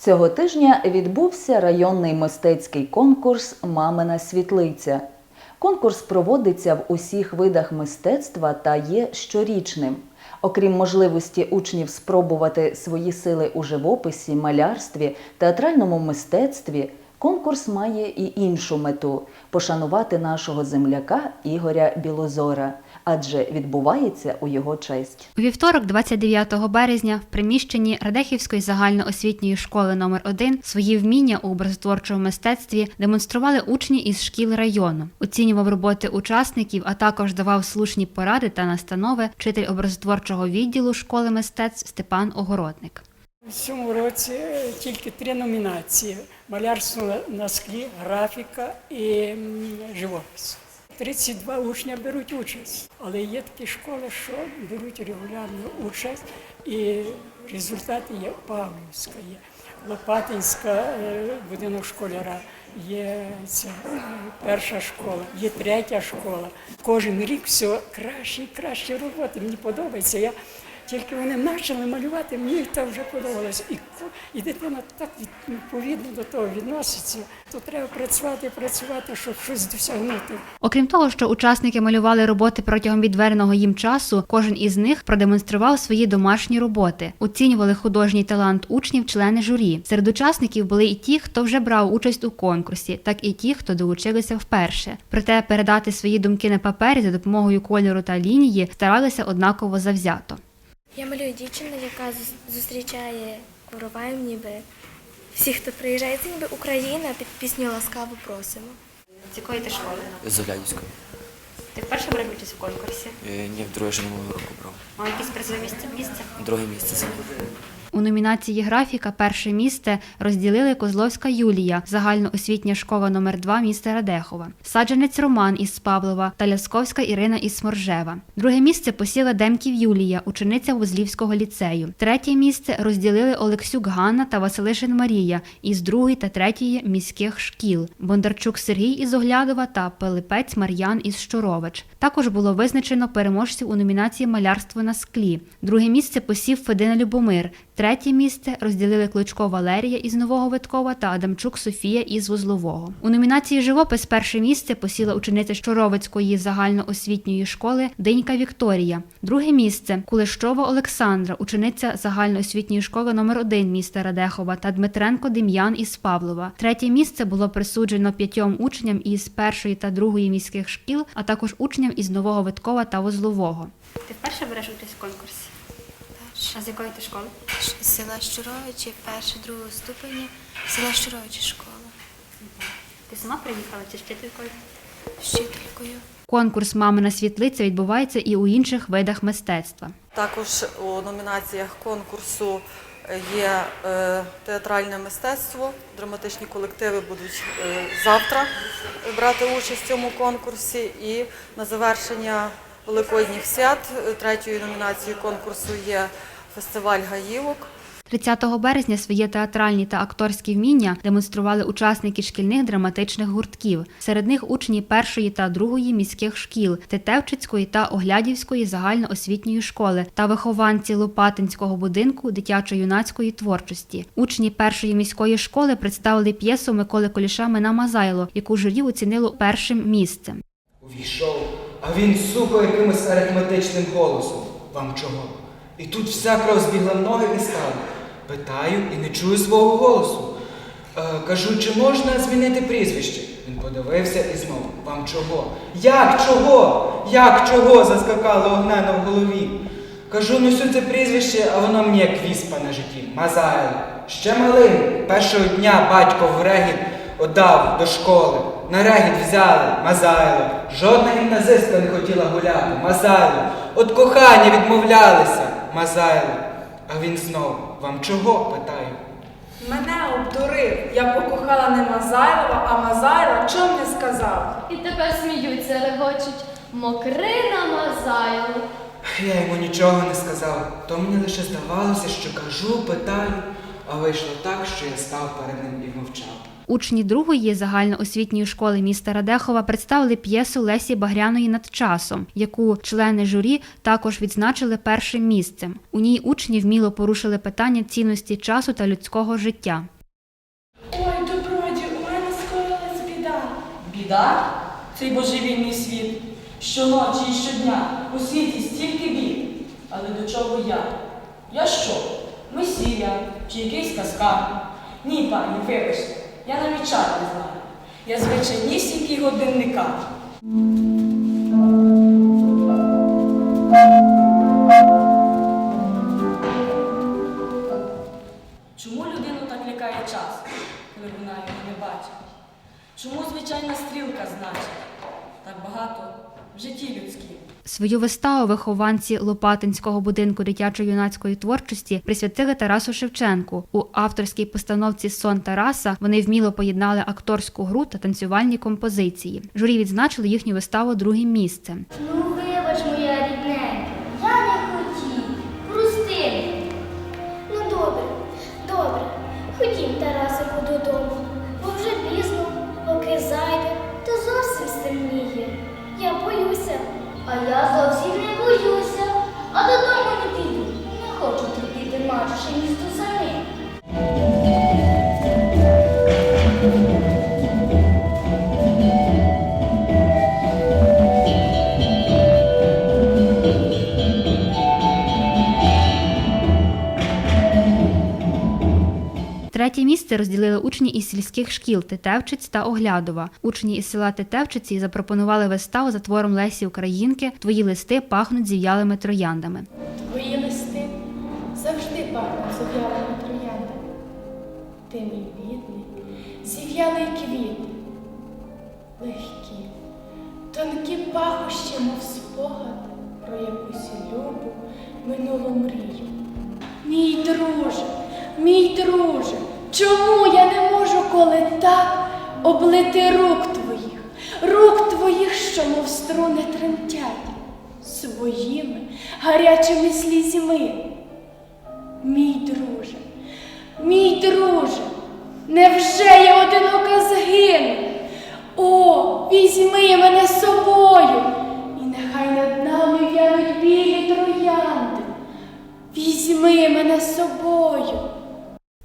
Цього тижня відбувся районний мистецький конкурс Мамина світлиця. Конкурс проводиться в усіх видах мистецтва та є щорічним. Окрім можливості учнів спробувати свої сили у живописі, малярстві, театральному мистецтві, конкурс має і іншу мету пошанувати нашого земляка Ігоря Білозора, адже відбувається у його честь. У вівторок, 29 березня, в приміщенні Радехівської загальноосвітньої школи номер 1 свої вміння у образотворчому мистецтві демонстрували учні із шкіл району. Оцінював роботи учасників, а також давав слушні поради та настанови вчитель образотворчого відділу школи мистецтв Степан Огородник. В цьому році тільки три номінації: малярство на- склі, графіка і живопис. 32 учня беруть участь, але є такі школи, що беруть регулярну участь, і результати є Павлівська, є Лопатинська е, будинок школяра, є ця е, перша школа, є третя школа. Кожен рік все краще і краще роботи. Мені подобається. Я тільки вони почали малювати, мені це вже подобалося. І, і дитина так відповідно до того відноситься, то треба працювати, працювати, щоб щось досягнути. Окрім того, що учасники малювали роботи протягом відведеного їм часу, кожен із них продемонстрував свої домашні роботи, оцінювали художній талант учнів, члени журі. Серед учасників були і ті, хто вже брав участь у конкурсі, так і ті, хто долучилися вперше. Проте передати свої думки на папері за допомогою кольору та лінії старалися однаково завзято. Я малюю дівчину, яка зустрічає короваєм ніби всіх, хто приїжджає, це ніби Україна під пісню ласкаво просимо. З якої ти школи? З Оглядівської. Ти вперше брав участь в конкурсі? Е, Ні, в вже минулого року брав. Мав якісь призові місця місця? Друге місце зайняв. У номінації графіка перше місце розділили Козловська Юлія, загальноосвітня школа номер 2 міста Радехова, саджанець Роман із Павлова та Лясковська Ірина із Сморжева. Друге місце посіла Демків Юлія, учениця Возлівського ліцею. Третє місце розділили Олексюк Ганна та Василишин Марія із другої та третьої міських шкіл, Бондарчук Сергій із Оглядова та Пилипець Мар'ян із Щорович. Також було визначено переможців у номінації Малярство на склі. Друге місце посів Федина Любомир. Третє місце розділили Кличко Валерія із Нового Виткова та Адамчук Софія із Вузлового. У номінації Живопис перше місце посіла учениця Щоровицької загальноосвітньої школи Денька Вікторія. Друге місце Кулещова Олександра, учениця загальноосвітньої школи номер 1 міста Радехова та Дмитренко Дем'ян із Павлова. Третє місце було присуджено п'ятьом учням із першої та другої міських шкіл, а також учням із Нового Виткова та Вузлового. Ти вперше береш участь в конкурсі? А з якої ти школи? З села Щуровичі, перше, другого ступеня, села Щуровичі школа. Ти сама приїхала чи з вчителькою? Вчителькою. Конкурс Мамина світлиця відбувається і у інших видах мистецтва. Також у номінаціях конкурсу є е, театральне мистецтво. Драматичні колективи будуть е, завтра брати участь в цьому конкурсі. І на завершення Великодніх свят е, третьою номінацією конкурсу є фестиваль гаївок. 30 березня свої театральні та акторські вміння демонстрували учасники шкільних драматичних гуртків. Серед них учні першої та другої міських шкіл Тетевчицької та Оглядівської загальноосвітньої школи та вихованці Лопатинського будинку дитячо-юнацької творчості. Учні першої міської школи представили п'єсу Миколи Коліша Мина Мазайло, яку журі оцінило першим місцем. Увійшов, а він сухо якимось арифметичним голосом. Вам чого? І тут вся кров збігла в ноги і стала. Питаю і не чую свого голосу. Е, кажу, чи можна змінити прізвище? Він подивився і знову. Вам чого? Як чого? Як чого? заскакало огнено в голові. Кажу, несу це прізвище, а воно мені як віспа на житті. Мазайло. Ще малим. Першого дня батько в регіт отдав до школи. На регіт взяли Мазайло. Жодна гімназистка не хотіла гуляти. Мазайло. От кохання відмовлялися. Мазайло. А він знов. Вам чого? питаю. Мене обдурив. Я покохала не Мазайлова, а Мазайла чом не сказав. І тепер сміються, регочуть. Мокрина Мазайло. Я йому нічого не сказав. То мені лише здавалося, що кажу, питаю. а вийшло так, що я став перед ним і мовчав. Учні другої загальноосвітньої школи міста Радехова представили п'єсу Лесі Багряної над часом, яку члени журі також відзначили першим місцем. У ній учні вміло порушили питання цінності часу та людського життя. Ой, доброді, у мене скоїлась біда. Біда? Цей божевільний світ. Щоночі і щодня у світі стільки бід. Але до чого я? Я що? Месія чи якийсь казкар? Ні, пані, вибачте, я навіть чар не знаю. Я звичайнісінький годинника. Чому людину так лякає час, коли вона його не бачить? Чому звичайна стрілка значить так багато в житті людській? Свою виставу вихованці Лопатинського будинку дитячо-юнацької творчості присвятили Тарасу Шевченку. У авторській постановці Сон Тараса вони вміло поєднали акторську гру та танцювальні композиції. Журі відзначили їхню виставу другим місцем. Місце розділили учні із сільських шкіл Тетевчиць та Оглядова. Учні із села Тетевчиці запропонували виставу за твором Лесі Українки Твої листи пахнуть зів'ялими трояндами. Твої листи завжди пахнуть зів'ялими трояндами. Ти мій бідний, зів'ялий квіт, легкі, тонкі пахощі, мов спогад про якусь любу минулу мрію. Мій друже, мій друже, чому я не можу, коли так облити рук твоїх, рук твоїх, що мов струни тремтять, своїми гарячими слізьми? Мій друже, мій друже, невже я одинока згину?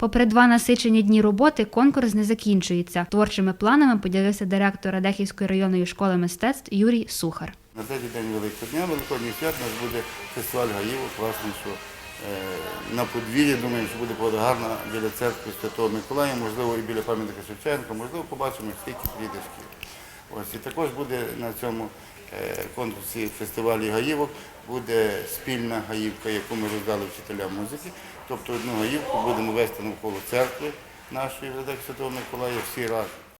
Попри два насичені дні роботи, конкурс не закінчується. Творчими планами поділився директор Радехівської районної школи мистецтв Юрій Сухар. На третій день Великодня, Великодній свят, у нас буде фестиваль Гаївок, власне, що е, на подвір'ї, думаю, що буде гарна біля церкви Святого Миколая, можливо, і біля пам'ятника Шевченка, можливо, побачимо, приїде шкіл. Ось, і також буде на цьому конкурсі фестивалі Гаївок, буде спільна гаївка, яку ми роздали вчителям музики. Тобто одну гаївку будемо вести навколо церкви нашої Святого Миколая всі разом.